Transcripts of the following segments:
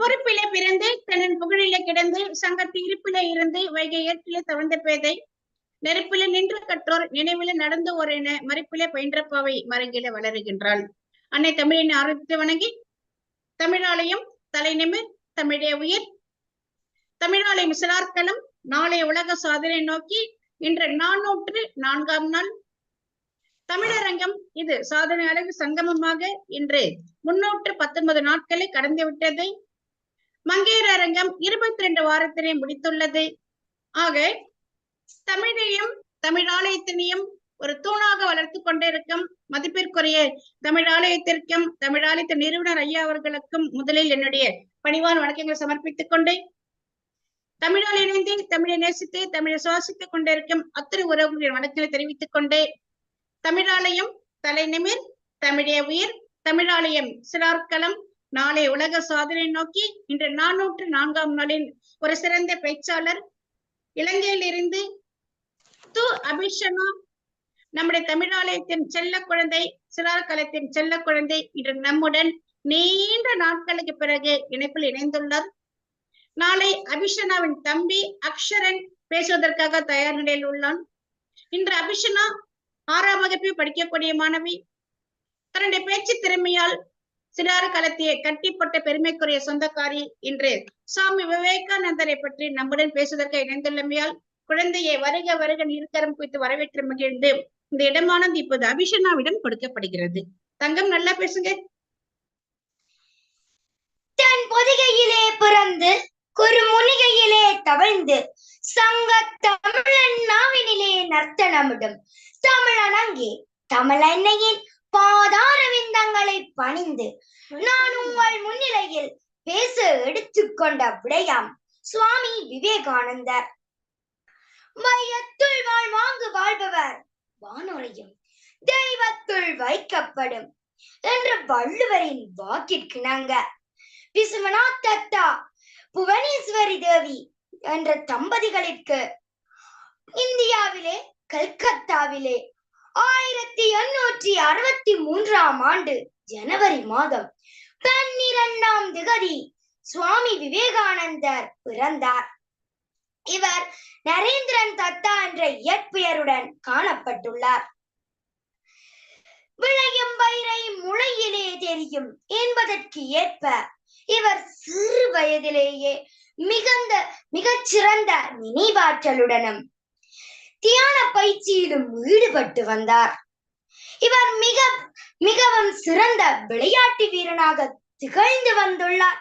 பொறுப்பிலே பிறந்து தன்னன் புகழிலே கிடந்து சங்கத்து இருப்பிலே இருந்து வைகை ஏற்றிலே தவழ்ந்த பேதை நெருப்பில நின்று கற்றோர் நினைவில நடந்து ஓர் என மறுப்பிலே பயின்றப்பாவை மரங்கில வளருகின்றாள். அன்னை தமிழின் ஆரோக்கியத்தை வணங்கி தமிழாலயம் தலைநிமிர் தமிழே உயிர். தமிழாலயம் சிலார்க்களம் நாளைய உலக சாதனை நோக்கி இன்று நானூற்று நான்காம் நாள். தமிழரங்கம் இது சாதனை அழகு சங்கமமாக இன்று முன்னூற்று பத்தொன்பது நாட்களை கடந்து விட்டதை மங்கையர் அரங்கம் இருபத்தி ரெண்டு வாரத்தினை முடித்துள்ளது. ஆக தமிழையும் தமிழாலயத்தினையும் ஒரு தூணாக வளர்த்து கொண்டிருக்கும் மதிப்பிற்குரிய தமிழாலயத்திற்கும் தமிழாலயத்த நிறுவனர் ஐயா அவர்களுக்கும் முதலில் என்னுடைய பணிவான வணக்கங்களை சமர்ப்பித்துக் கொண்டு தமிழால் இணைந்து தமிழை நேசித்து தமிழை சுவாசித்துக் கொண்டிருக்கும் அத்தனை உறவுகளின் வணக்கங்களை தெரிவித்துக் கொண்டு தமிழாலயம் தலைநிமிர் தமிழே உயிர் தமிழாலயம் சிலார்க்களம் நாளை உலக சாதனை நோக்கி இன்று நானூற்று நான்காம் நாளின் ஒரு சிறந்த பேச்சாளர் இலங்கையில் இருந்து து அபிஷனா நம்முடைய தமிழாலயத்தின் செல்ல குழந்தை சிலார்கலத்தின் செல்ல குழந்தை இன்று நம்முடன் நீண்ட நாட்களுக்கு பிறகு இணைப்பில் இணைந்துள்ளார். நாளை அபிஷனாவின் தம்பி அக்ஷரன் பேசுவதற்காக தயார் நிலையில் உள்ளான். இன்று அபிஷனா ஆறாம் வகுப்பில் படிக்கக்கூடிய மாணவி. தன்னுடைய பேச்சு திறமையால் சிறார் கலத்திய கட்டிப்பட்ட பெருமைக்குரிய சொந்தக்காரி இன்று சுவாமி விவேகானந்தரை பற்றி நம்முடன் பேசுவதற்கு இணைந்துள்ளமையால் குழந்தையை வருக வருக நீர்க்கரம் குறித்து வரவேற்று மகிழ்ந்து இந்த இடமானது இப்போது அபிஷனாவிடம் கொடுக்கப்படுகிறது. தங்கம் நல்லா பேசுங்க. தன் பொதிகையிலே பிறந்து குறு முனிகையிலே தவழ்ந்து சங்க தமிழன் நாவினிலே நர்த்தனமிடும். தமிழன் அங்கே தமிழன்னையின் பாதார விந்தங்களை பணிந்து நான் உங்கள் முன்னிலையில் பேச எடுத்துக்கொண்ட விடயம் சுவாமி விவேகானந்தர். மையத்துள் வாழ் வாங்கு வாழ்பவர் வானொலியும் தெய்வத்துள் வைக்கப்படும் என்ற வள்ளுவரின் வாக்கிற்கிணங்க விசுவநாத் தத்தா புவனேஸ்வரி தேவி என்ற தம்பதிகளிற்கு இந்தியாவிலே கல்கத்தாவிலே ஆயிரத்தி எண்ணூற்றி அறுபத்தி மூன்றாம் ஆண்டு ஜனவரி மாதம் பன்னிரண்டாம் திகதி சுவாமி விவேகானந்தர் பிறந்தார். இவர் நரேந்திரன் தத்தா என்ற இயற்பெயருடன் காணப்பட்டுள்ளார். விளையும் பயிரை முளையிலே தெரியும் என்பதற்கு ஏற்ப இவர் சிறு வயதிலேயே மிகுந்த மிகச்சிறந்த நினைவாற்றலுடனும் தியான பயிற்சியிலும் ஈடுபட்டு வந்தார். இவர் மிக மிகவும் சிறந்த விளையாட்டு வீரனாக திகழ்ந்து வந்துள்ளார்.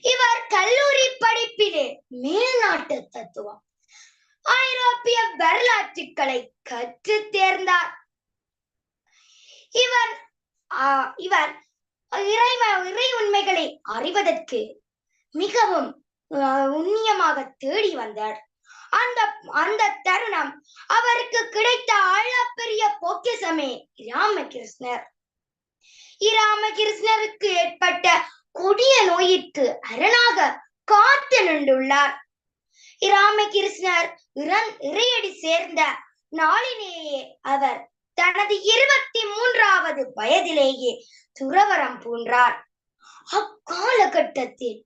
இவர் கல்லூரி படிப்பிலே மேல்நாட்டு தத்துவம் ஐரோப்பிய வரலாற்றுக்களை கற்று தேர்ந்தார். இவர் ஆஹ் இவர் இறை இறை உண்மைகளை அறிவதற்கு மிகவும் உண்ணியமாக தேடி வந்தார். அந்த அந்த தருணம் அவருக்கு கிடைத்த அளப்பெரிய பொக்கிசமே ராமகிருஷ்ணர் இராமகிருஷ்ணருக்கு ஏற்பட்ட கொடிய நோயிற்கு அரணாக காத்து நின்றுள்ளார். இராமகிருஷ்ணர் இறையடி சேர்ந்த நாளிலேயே அவர் தனது இருபத்தி மூன்றாவது வயதிலேயே துறவரம் பூன்றார். அக்காலகட்டத்தில்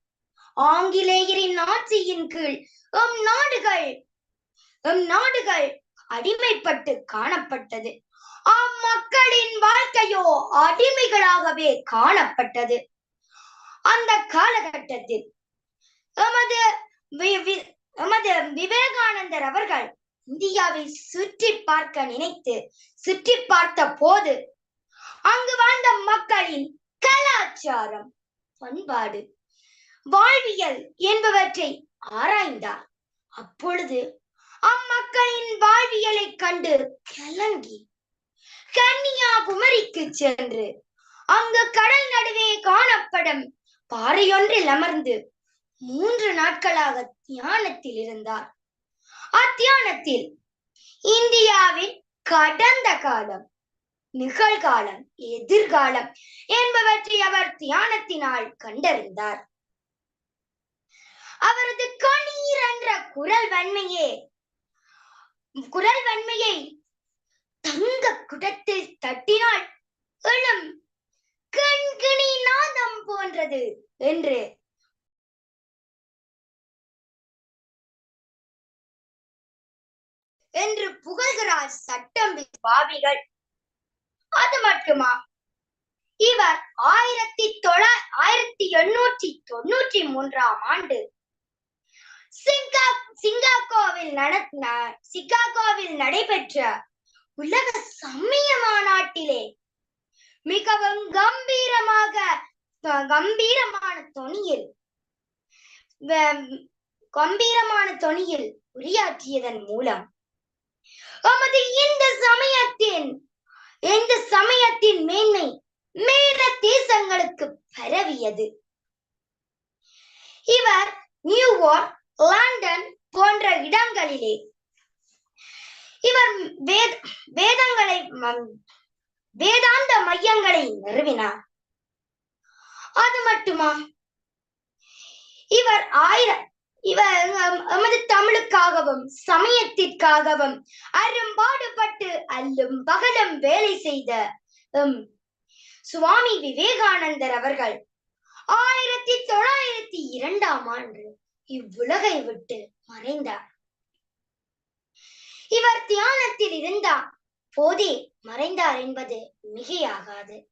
ஆங்கிலேயரின் ஆட்சியின் கீழ் எம் நாடுகள் எம் நாடுகள் அடிமைப்பட்டு காணப்பட்டது. அம்மக்களின் வாழ்க்கையோ அடிமைகளாகவே காணப்பட்டது. அந்த காலகட்டத்தில் எமது வி- வி- எமது விவேகானந்தர் அவர்கள் இந்தியாவை சுற்றி பார்க்க நினைத்து சுற்றி பார்த்த போது அங்கு வாழ்ந்த மக்களின் கலாச்சாரம் பண்பாடு வாழ்வியல் என்பவற்றை ஆராய்ந்தார். அப்பொழுது அம்மக்களின் வாழ்வியலை கண்டு கலங்கி கன்னியாகுமரிக்கு சென்று அங்கு கடல் நடுவே காணப்படும் பாறையொன்றில் அமர்ந்து மூன்று நாட்களாக தியானத்தில் இருந்தார். அத்தியானத்தில் இந்தியாவின் கடந்த காலம் நிகழ்காலம் எதிர்காலம் என்பவற்றை அவர் தியானத்தினால் கண்டறிந்தார். அவரது கணீர் என்ற குரல் வன்மையே. குரல் வன்மையை தங்க குடத்தில் தட்டினால் எழும் கண்கிணி நாதம் போன்றது என்று என்று புகழ்கிறார் சட்டம் பாவிகள். அது மட்டுமா? இவர் ஆயிரத்தி தொள்ளாயிரத்தி ஆயிரத்தி எண்ணூற்றி தொண்ணூற்றி மூன்றாம் ஆண்டு சிங்கா சிங்காகோவில் நட ந- சிகாகோவில் நடைபெற்ற உலக சமய மாநாட்டிலே மிகவும் கம்பீரமாக கம்பீரமான தொனியில் கம்பீரமான தொனியில் உரையாற்றியதன் மூலம் நமது இந்த சமயத்தின் இந்த சமயத்தின் மேன்மை மேல தேசங்களுக்கு பரவியது. இவர் நியூயார்க் லண்டன் போன்ற இடங்களிலே. இவர் வேத வேதங்களை வேதாந்த மையங்களை நிறுவினார். அது மட்டுமா? இவர் ஆயிரம் இவர் எமது தமிழுக்காகவும் சமயத்திற்காகவும் அரும்பாடுபட்டு அல்லும் பகலும் வேலை செய்த சுவாமி விவேகானந்தர் அவர்கள் ஆயிரத்தி தொள்ளாயிரத்தி இரண்டாம் ஆண்டு இவ்வுலகை விட்டு மறைந்தார். இவர் தியானத்தில் இருந்தார். போதே மறைந்தார் என்பது மிகையாகாது.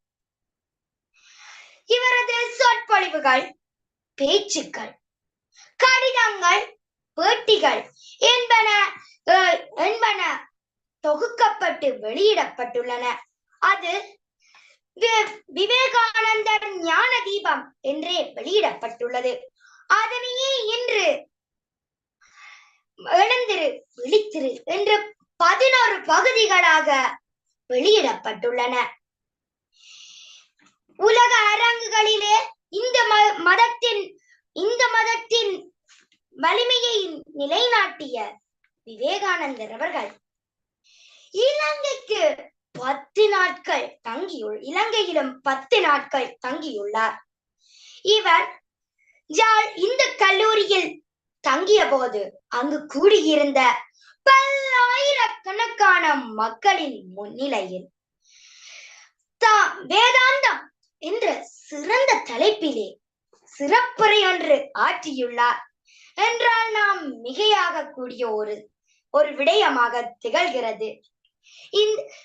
இவரது சொற்பொழிவுகள் பேச்சுக்கள் கடிதங்கள் பேட்டிகள் என்பன அஹ், என்பன தொகுக்கப்பட்டு வெளியிடப்பட்டுள்ளன. அது வி- விவேகானந்தர் ஞான தீபம் என்றே வெளியிடப்பட்டுள்ளது. அதனையே இன்று எழுந்திரு விழித்திரு என்று பதினோரு பகுதிகளாக வெளியிடப்பட்டுள்ளன. உலக அரங்குகளிலே இந்த ம- மதத்தின் இந்த மதத்தின் வலிமையை நிலைநாட்டிய விவேகானந்தர் அவர்கள் இலங்கைக்கு பத்து நாட்கள் தங்கியுள் இலங்கையிலும் பத்து நாட்கள் தங்கியுள்ளார். இவர் யாழ் இந்த கல்லூரியில் தங்கிய போது அங்கு கூடியிருந்த பல்லாயிரக்கணக்கான மக்களின் முன்னிலையில் தாம் வேதாந்தம் என்ற சிறந்த தலைப்பிலே சிறப்புரை ஒன்று ஆற்றியுள்ளார். என்றால் நாம் மிகையாக கூடிய ஒரு ஒரு விடயமாக திகழ்கிறது.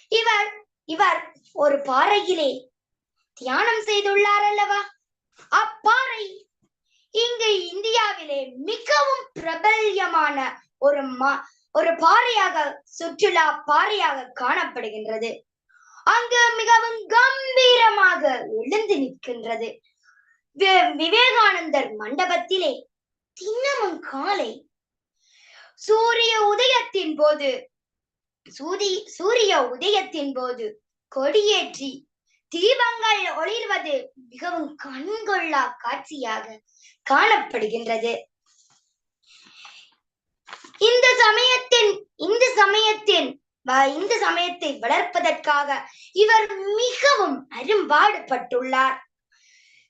இவர் இவர் ஒரு பாறையிலே தியானம் செய்துள்ளார் அல்லவா? அப்பாறை இங்கு இந்தியாவிலே மிகவும் பிரபல்யமான ஒரு மா ஒரு பாறையாக சுற்றுலா பாறையாக காணப்படுகின்றது. அங்கு மிகவும் கம்பீரமாக எழுந்து நிற்கின்றது. வி- விவேகானந்தர் மண்டபத்திலே தினமும் காலை சூரிய உதயத்தின் போது சூரி சூரிய உதயத்தின் போது கொடியேற்றி தீபங்கள் ஒளிர்வது மிகவும் கண்கொள்ளா காட்சியாக காணப்படுகின்றது. இந்த சமயத்தின் இந்த சமயத்தின் இந்த சமயத்தை வளர்ப்பதற்காக இவர் மிகவும் அரும்பாடுபட்டுள்ளார்.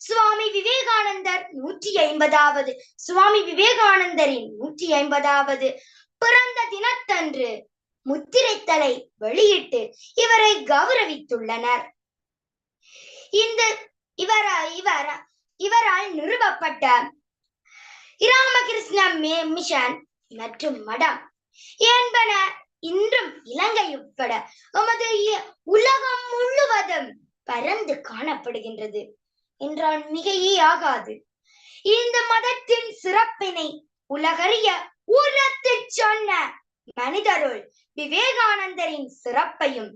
சுவாமி விவேகானந்தர் நூற்றி ஐம்பதாவது சுவாமி விவேகானந்தரின் நூற்றி ஐம்பதாவது பிறந்த தினத்தன்று முத்திரைத்தலை வெளியிட்டு இவரை கௌரவித்துள்ளனர். இந்த இவர் இவர் இவரால் நிறுவப்பட்ட இராமகிருஷ்ண மி- மிஷன் மற்றும் மடம். என்பன இன்றும் இலங்கை உட்பட உமது உலகம் முழுவதும் பரந்து காணப்படுகின்றது. என்றால் மிகையே ஆகாது. இந்த மதத்தின் சிறப்பினை உலகறிய உரத்துச் சொன்ன மனிதருள் விவேகானந்தரின் சிறப்பையும்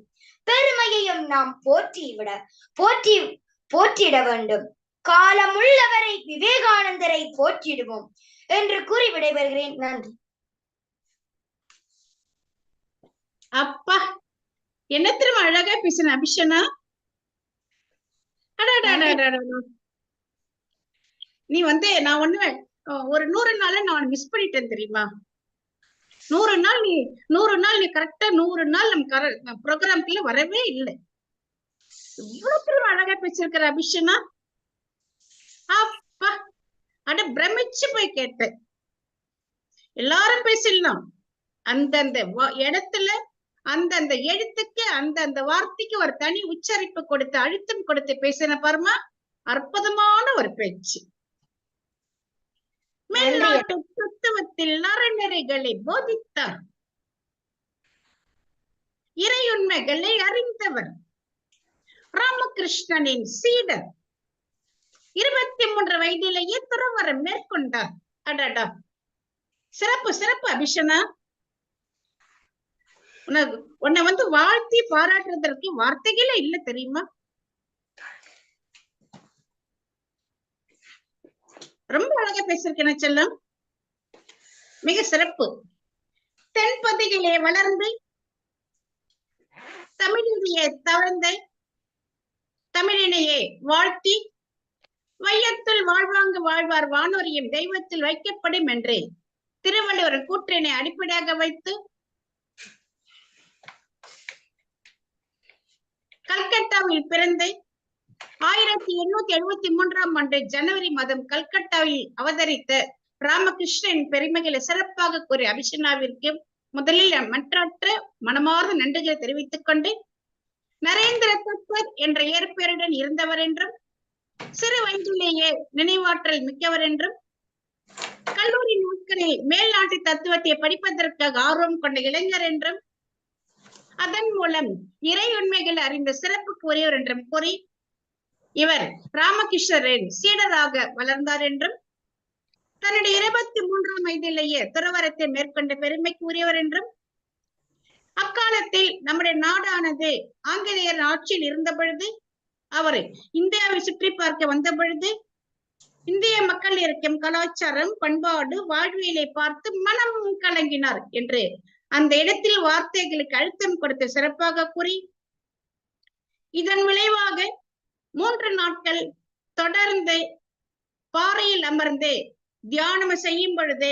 பெருமையையும் நாம் போற்றிவிட போற்றி போற்றிட வேண்டும். காலமுள்ளவரை விவேகானந்தரை போற்றிடுவோம் என்று கூறி விடைபெறுகிறேன். நன்றி. அப்பா என்ன திரும்ப அழகா பேசின அபிஷனா? நீ வந்து நான் ஒண்ணு ஒரு நூறு நாள நான் மிஸ் பண்ணிட்டேன் தெரியுமா? நூறு நாள் நீ நூறு நாள் நீ கரெக்டா நூறு நாள் நம்ம ப்ரோக்ராம்குள்ள வரவே இல்லை. இவ்வளவு அழகா பேசிருக்கிற அபிஷனா? அப்பா அட பிரமிச்சு போய் கேட்டேன். எல்லாரும் பேசிடலாம். அந்தந்த இடத்துல அந்தந்த எழுத்துக்கு அந்தந்த வார்த்தைக்கு ஒரு தனி உச்சரிப்பு கொடுத்து அழுத்தம் கொடுத்து பேசின பாருமா அற்புதமான ஒரு பேச்சு. மேல்நாட்டு தத்துவத்தில் போதித்தார். இறையுண்மைகளை அறிந்தவர். ராமகிருஷ்ணனின் சீடர். இருபத்தி மூன்று வயதிலேயே துறவரம் மேற்கொண்டார். அடடா. சிறப்பு சிறப்பு அபிஷனா. உனக்கு உன்னை வந்து வாழ்த்தி பாராட்டுறதற்கு வார்த்தைகளே இல்ல தெரியுமா? ரொம்ப அழகா பேசிருக்கேன் செல்லம். மிக சிறப்பு. தென்பதிகளே வளர்ந்து தமிழிலேயே தவழ்ந்த தமிழினையே வாழ்த்தி வையத்துள் வாழ்வாங்கு வாழ்வார் வானோரியும் தெய்வத்தில் வைக்கப்படும் என்று திருவள்ளுவர் கூற்றினை அடிப்படையாக வைத்து கல்கத்தாவில் பிறந்து ஆயிரத்தி எண்ணூத்தி எழுபத்தி மூன்றாம் ஆண்டு ஜனவரி மாதம் கல்கட்டாவில் அவதரித்த ராமகிருஷ்ணன் பெருமைகளை சிறப்பாக கூறிய அபிஷனாவிற்கு முதலில் மற்ற மனமார்ந்த நன்றிகளை தெரிவித்துக் கொண்டு நரேந்திர தத்வர் என்ற இயற்பெயருடன் இருந்தவர் என்றும் சிறு வயதிலேயே நினைவாற்றல் மிக்கவர் என்றும் கல்லூரி நாட்களில் மேல்நாட்டு தத்துவத்தை படிப்பதற்காக ஆர்வம் கொண்ட இளைஞர் என்றும் அதன் மூலம் இறை உண்மைகள் அறிந்த சிறப்புக்கு உரியவர் என்றும் கூறி இவர் ராமகிருஷ்ணரின் சீடராக வளர்ந்தார் என்றும் தன்னுடைய இருபத்தி மூன்றாம் வயதிலேயே துறவரத்தை மேற்கொண்ட பெருமைக்கு உரியவர் என்றும் அக்காலத்தில் நம்முடைய நாடானது ஆங்கிலேயர் ஆட்சியில் இருந்த பொழுது அவர் இந்தியாவை சுற்றி பார்க்க வந்த பொழுது இந்திய மக்கள் இருக்கும் கலாச்சாரம் பண்பாடு வாழ்வியலை பார்த்து மனம் கலங்கினார் என்று அந்த இடத்தில் வார்த்தைகளுக்கு அழுத்தம் கொடுத்து சிறப்பாக கூறி இதன் விளைவாக மூன்று நாட்கள் தொடர்ந்து பாறையில் அமர்ந்து தியானம் செய்யும் பொழுது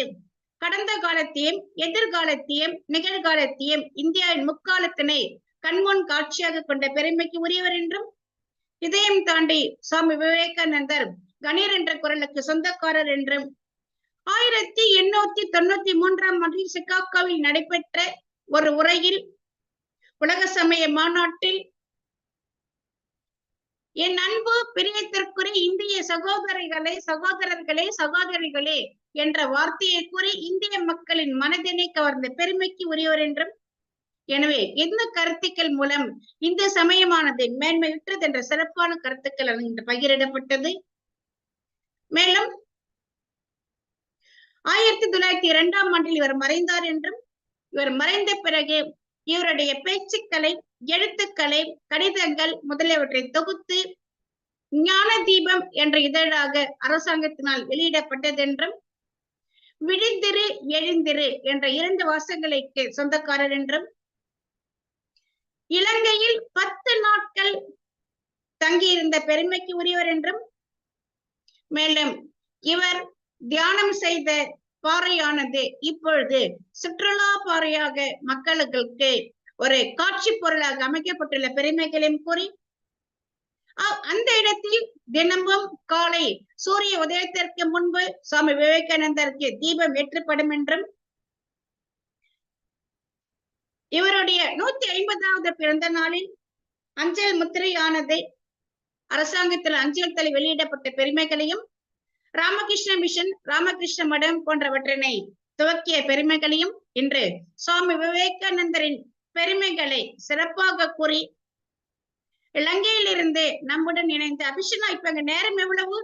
கடந்த காலத்தையும் எதிர்காலத்தையும் நிகழ்காலத்தையும் இந்தியாவின் முக்காலத்தினை கண்முன் காட்சியாக கொண்ட பெருமைக்கு உரியவர் என்றும் இதையும் தாண்டி சுவாமி விவேகானந்தர் கணீர் என்ற குரலுக்கு சொந்தக்காரர் என்றும் ஆயிரத்தி எண்ணூத்தி தொண்ணூத்தி மூன்றாம் ஆண்டில் சிகாகோவில் நடைபெற்ற ஒரு உரையில் உலக சமய மாநாட்டில் என் அன்பு பிரியத்திற்குரிய இந்திய சகோதரிகளே சகோதரர்களே சகோதரிகளே என்ற வார்த்தையை கூறி இந்திய மக்களின் மனதினை கவர்ந்த பெருமைக்கு உரியவர் என்றும் எனவே இந்த கருத்துக்கள் மூலம் இந்த சமயமானது மேன்மையுற்றது என்ற சிறப்பான கருத்துக்கள் அங்கு பகிரிடப்பட்டது. மேலும் ஆயிரத்தி தொள்ளாயிரத்தி இரண்டாம் ஆண்டில் இவர் மறைந்தார் என்றும் இவர் மறைந்த பிறகு இவருடைய பேச்சுக்களை எழுத்துக்களை கடிதங்கள் முதலியவற்றை தொகுத்து ஞான தீபம் என்ற இதழாக அரசாங்கத்தினால் வெளியிடப்பட்டதென்றும் விழிந்திரு எழுந்திரு என்ற இரண்டு வாசங்களுக்கு சொந்தக்காரர் என்றும் இலங்கையில் பத்து நாட்கள் தங்கியிருந்த பெருமைக்கு உரியவர் என்றும் மேலும் இவர் தியானம் செய்த பாறையானது இப்பொழுது சுற்றுலா பாறையாக மக்களுக்கு ஒரு காட்சி பொருளாக அமைக்கப்பட்டுள்ள பெருமைகளையும் கூறி அந்த இடத்தில் தினமும் காலை சூரிய உதயத்திற்கு முன்பு சுவாமி விவேகானந்தருக்கு தீபம் ஏற்றப்படும் என்றும் இவருடைய நூத்தி ஐம்பதாவது பிறந்த நாளில் அஞ்சல் முத்திரையானது அரசாங்கத்தில் அஞ்சல் தலை வெளியிடப்பட்ட பெருமைகளையும் ராமகிருஷ்ண மிஷன் ராமகிருஷ்ண மடம் போன்றவற்றினை துவக்கிய பெருமைகளையும் இன்று சுவாமி விவேகானந்தரின் பெருமைகளை சிறப்பாக கூறி இலங்கையிலிருந்து நம்முடன் இணைந்த அபிஷனா இப்ப நேரம் எவ்வளவு?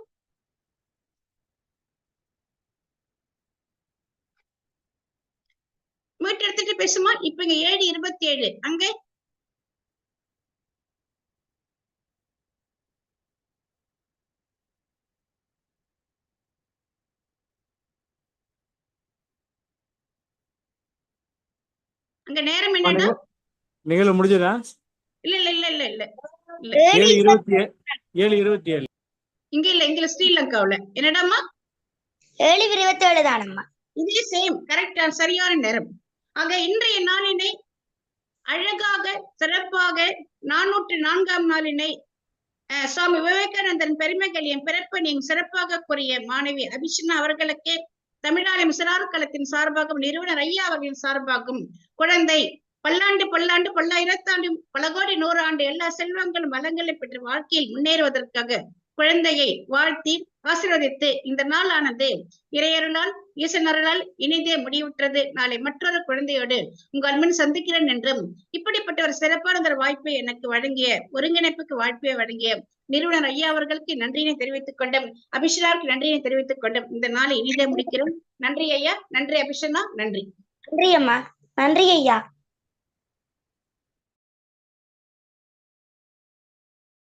மீட்டு எடுத்துட்டு பேசுமா? இப்ப இங்க ஏழு இருபத்தி ஏழு. அங்கே அங்க நேரம் என்னன்னா? நிகழ்வு முடிஞ்சதா? இல்ல இல்ல இல்ல இல்ல இல்ல. ஏழு இருபத்தி ஏழு இருபத்தி ஏழு. இங்க இல்ல இங்க ஸ்ரீலங்காவுல. என்னடாமா ஏழு இருபத்தி ஏழு தானம்மா. இதே சேம் கரெக்டா சரியான நேரம். ஆக இன்றைய நாளினை அழகாக சிறப்பாக நானூற்று நான்காம் நாளினை அஹ், சுவாமி விவேகானந்தன் பெருமைகளையும் பிறப்பனையும் சிறப்பாக கூறிய மாணவி அபிஷனா அவர்களுக்கு தமிழ்நாடு சிறார் களத்தின் சார்பாகவும் நிறுவனர் ஐயா அவர்களின் சார்பாகவும் குழந்தை பல்லாண்டு பல்லாண்டு பல்லாயிரத்தாண்டு பல கோடி நூறாண்டு எல்லா செல்வங்களும் வளங்களை பெற்று வாழ்க்கையில் முன்னேறுவதற்காக குழந்தையை வாழ்த்தி ஆசீர்வதித்து இந்த நாளானது இறையருளால் ஈசனருளால் இனிதே முடிவுற்றது. நாளை மற்றொரு குழந்தையோடு உங்கள் முன் சந்திக்கிறேன் என்றும் இப்படிப்பட்ட ஒரு சிறப்பான ஒரு வாய்ப்பை எனக்கு வழங்கிய ஒருங்கிணைப்புக்கு வாய்ப்பை வழங்கிய நிறுவனர் ஐயா அவர்களுக்கு நன்றியினை தெரிவித்துக் கொண்டும். அபிஷனாவுக்கு நன்றியினை தெரிவித்துக் கொண்டும். இந்த நாளை இனிதே முடிக்கிறோம். நன்றி ஐயா. நன்றி அபிஷனா நன்றி. நன்றி அம்மா. நன்றி ஐயா.